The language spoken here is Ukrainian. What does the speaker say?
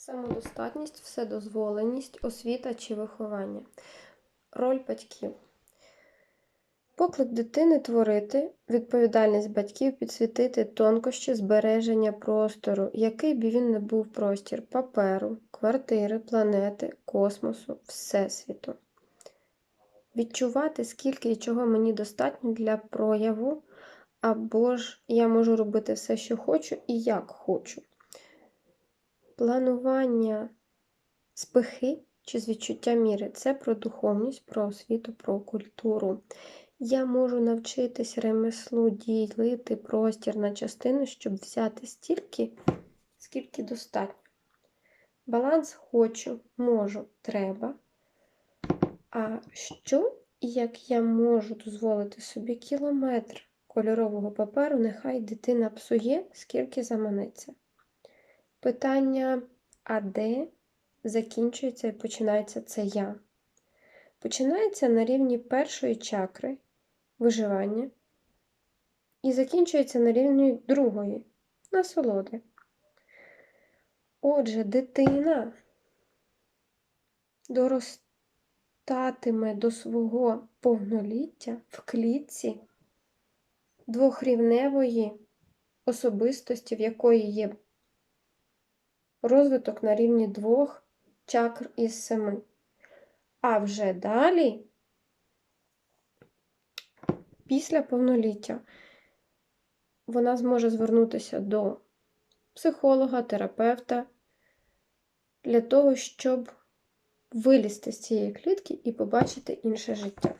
Самодостатність, вседозволеність, освіта чи виховання. Роль батьків. Поклик дитини творити, відповідальність батьків підсвітити тонкощі збереження простору, який би він не був простір паперу, квартири, планети, космосу, всесвіту. Відчувати, скільки і чого мені достатньо для прояву, або ж я можу робити все, що хочу і як хочу. Планування з чи з відчуття міри це про духовність, про освіту, про культуру. Я можу навчитись ремеслу ділити простір на частини, щоб взяти стільки, скільки достатньо. Баланс хочу, можу, треба. А що і як я можу дозволити собі кілометр кольорового паперу, нехай дитина псує, скільки заманеться. Питання, а де закінчується і починається це я? Починається на рівні першої чакри виживання і закінчується на рівні другої насолоди. Отже, дитина доростатиме до свого повноліття в клітці двохрівневої особистості, в якої є розвиток на рівні двох чакр із семи. А вже далі, після повноліття, вона зможе звернутися до психолога, терапевта для того, щоб вилізти з цієї клітки і побачити інше життя.